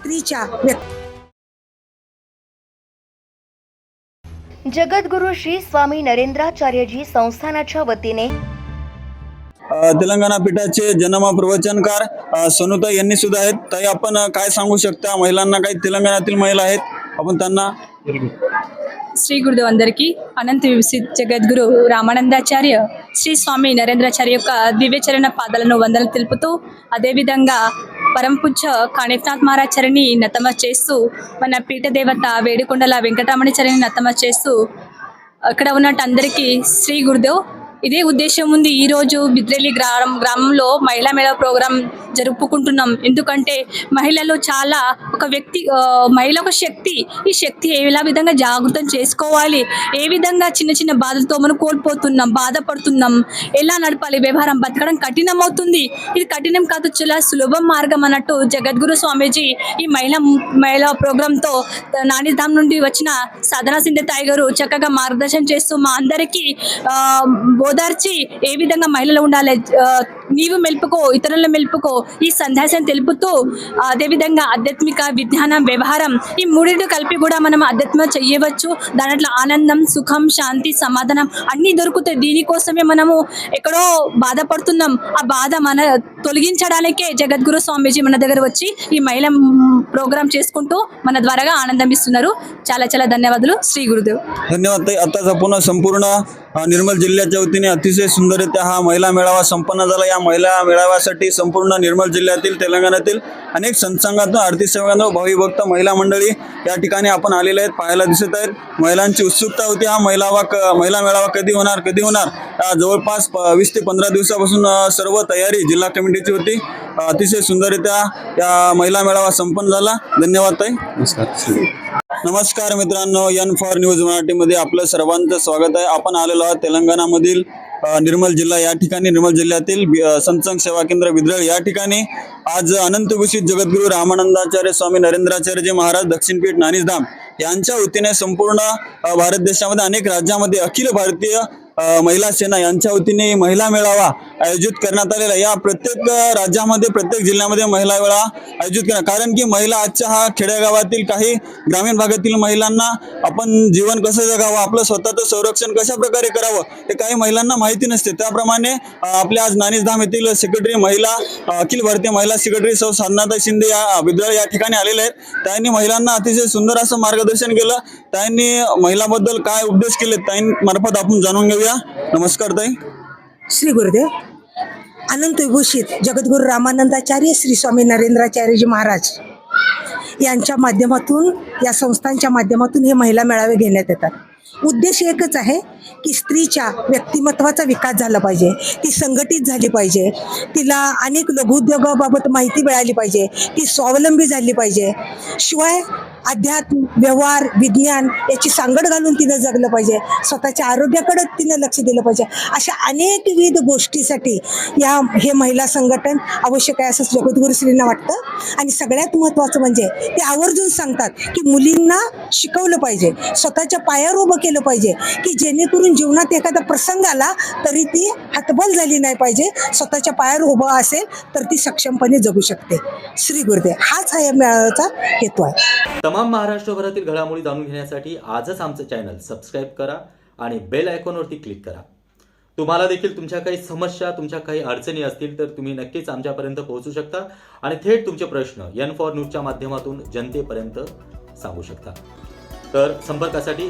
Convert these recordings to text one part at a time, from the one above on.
स्त्रीच्या व्यक्ती जगद्गुरु श्री स्वामी नरेंद्राचार्यजी संस्थानाच्या वतीने अ, तेलंगणा पीठाचे जन्म प्रवचनकार अ, सोनुताई यांनी सुद्धा आहेत ताई आपण अ, काय सांगू शकता महिलांना काही तेलंगणातील महिला आहेत आपण त्यांना శ్రీ గురుదేవ్ అందరికీ అనంత విసిత్ జగద్గురు రామానందాచార్య శ్రీ స్వామి నరేంద్రాచార్య యొక్క దివ్యచరణ పాదాలను వందలు తెలుపుతూ అదేవిధంగా పరంపుచ్చ కాణిత్నాథ్ మహారాచార్యని నతమ చేస్తూ మన పీఠ దేవత వేడుకొండల వెంకటరమణాచార్యని నతమ చేస్తూ అక్కడ ఉన్నట్టు అందరికీ శ్రీ గురుదేవ్ ఇదే ఉద్దేశం ఉంది ఈరోజు బిద్రెల్లి గ్రామం గ్రామంలో మహిళా మేళ ప్రోగ్రాం జరుపుకుంటున్నాం. ఎందుకంటే మహిళలు చాలా ఒక వ్యక్తి మహిళ ఒక శక్తి. ఈ శక్తి ఏ ఎలా విధంగా జాగృతం చేసుకోవాలి? ఏ విధంగా చిన్న చిన్న బాధలతో మనం కోల్పోతున్నాం బాధపడుతున్నాం? ఎలా నడపాలి? వ్యవహారం బతకడం కఠినం అవుతుంది ఇది కఠినం కాదు చాలా సులభం మార్గం అన్నట్టు జగద్గురు స్వామీజీ ఈ మహిళా మహిళా ప్రోగ్రాంతో నానిధామ్ నుండి వచ్చిన సాధనా సింధే తాయి గారు చక్కగా మార్గదర్శనం చేస్తూ మా అందరికీ ఓదార్చి ఏ విధంగా మహిళలు ఉండాలి ఆ, నీవు మెలుపుకో ఇతరులను మెలుపుకో ఈ సందేశం తెలుపుతూ అదేవిధంగా ఆధ్యాత్మిక విజ్ఞానం వ్యవహారం ఈ మూడింటి కలిపి కూడా మనం ఆధ్యాత్మ చెయ్యవచ్చు దాంట్లో ఆనందం సుఖం శాంతి సమాధానం అన్నీ దొరుకుతాయి దీనికోసమే మనము ఎక్కడో బాధపడుతున్నాం ఆ బాధ మన తొలగించడానికే జగద్గురు స్వామీజీ మన దగ్గర వచ్చి ఈ మహిళ ప్రోగ్రామ్ చేసుకుంటూ మన ద్వారాగా ఆనందం ఇస్తున్నారు చాలా చాలా ధన్యవాదాలు శ్రీ గురుదేవ్ धन्यवाद ताई आताच आपण संपूर्ण अ, निर्मल जिल्ह्याच्या वतीने अतिशय सुंदररित्या हा महिला मेळावा संपन्न झाला. या महिला मेळाव्यासाठी संपूर्ण निर्मल जिल्ह्यातील तेलंगणातील अनेक संस्थांगातून आरती सेवकांना भाविभक्त महिला मंडळी या ठिकाणी आपण आलेले आहेत पाहायला दिसत आहेत. महिलांची उत्सुकता होती. हा महिलावा क महिला मेळावा कधी होणार? कधी होणार? जवळपास प- वीस ते पंधरा दिवसापासून सर्व तयारी जिल्हा कमिटीची होती. अतिशय सुंदररित्या या महिला मेळावा संपन्न झाला. धन्यवाद ताई. नमस्कार. नमस्कार मित्रांनो एन फॉर न्यूज मराठीमध्ये आपलं सर्वांचं स्वागत आहे. आपण आलेलो आहोत तेलंगणामधील निर्मल जिल्हा या ठिकाणी. निर्मल जिल्ह्यातील बि- संतसंग सेवा केंद्र विद्रळ या ठिकाणी. आज अनंत घोषित जगद्गुरू रामानंदाचार्य स्वामी नरेंद्राचार्यजी महाराज दक्षिणपीठ नानिसधाम यांच्या वतीने संपूर्ण भारत देशामध्ये अनेक राज्यामध्ये अखिल भारतीय महिला सेना यांच्या वतीने महिला मेळावा आयोजित करण्यात आलेला या प्रत्येक राज्यामध्ये प्रत्येक जिल्ह्यामध्ये महिला मेळावा आयोजित करणार कारण की महिला आजच्या हा खेड्यागावातील काही ग्रामीण भागातील महिलांना आपण जीवन कसं जगावं आपलं स्वतःचं संरक्षण कशा प्रकारे करावं हे काही महिलांना माहिती नसते. त्याप्रमाणे आपल्या आज नानीसधाम येथील सेक्रेटरी महिला अखिल भारतीय महिला सेक्रेटरी सौ साधनाताई शिंदे या विद्यालय या ठिकाणी आलेले आहेत. त्यांनी महिलांना अतिशय सुंदर असं मार्गदर्शन केलं. त्यांनी महिलांबद्दल काय उपदेश केले मार्फत आपण जाणून घेऊ घेऊया नमस्कार ताई. श्री गुरुदेव. अनंत विभूषित जगद्गुरु रामानंदाचार्य श्री स्वामी नरेंद्राचार्यजी महाराज यांच्या माध्यमातून या संस्थांच्या माध्यमातून हे महिला मेळावे घेण्यात येतात. उद्देश एकच आहे की स्त्रीच्या व्यक्तिमत्वाचा विकास झाला पाहिजे. ती संघटित झाली पाहिजे. तिला अनेक लघुउद्योगाबाबत माहिती मिळाली पाहिजे. ती स्वावलंबी झाली पाहिजे. शिवाय अध्यात्म व्यवहार विज्ञान याची सांगड घालून तिनं जगलं पाहिजे. स्वतःच्या आरोग्याकडे तिनं लक्ष दिलं पाहिजे. अशा अनेकविध गोष्टीसाठी या हे महिला संघटन आवश्यक आहे असं जगद्गुरुश्रींना वाटतं. आणि सगळ्यात महत्त्वाचं म्हणजे ते आवर्जून सांगतात की मुलींना शिकवलं पाहिजे. स्वतःच्या पायावर उभं केलं पाहिजे की जेणेकरून जीवनात एखादा प्रसंग आला तरी ती हतबल झाली नाही पाहिजे. स्वतःच्या पायावर उभं असेल तर ती सक्षमपणे जगू शकते. श्री गुरुदेव हाच हा या मेळाव्याचा हेतू आहे. तमाम महाराष्ट्रभरातील घडामोडी जाणून घेण्यासाठी आजच आमचं चॅनल सबस्क्राईब करा आणि बेल आयकॉनवरती क्लिक करा. तुम्हाला देखील तुमच्या काही समस्या तुमच्या काही अडचणी असतील तर तुम्ही नक्कीच आमच्यापर्यंत पोहोचू शकता आणि थेट तुमचे प्रश्न एन फॉर न्यूजच्या माध्यमातून जनतेपर्यंत सांगू शकता. तर संपर्कासाठी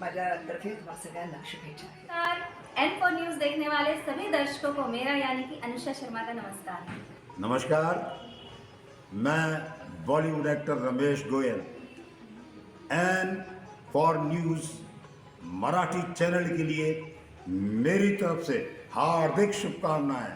माझ्यातर्फे तुम्हाला सगळ्यांना शुभेच्छा नमस्कार। एन फॉर न्यूज़ देखने वाले सभी दर्शकों को मेरा यानी कि अनुषा शर्मा का नमस्कार। नमस्कार। मैं Bollywood actor Ramesh Goyal. N for news Marathi channel के लिए मेरी तरफ़ से हार्दिक शुभकामनाएँ।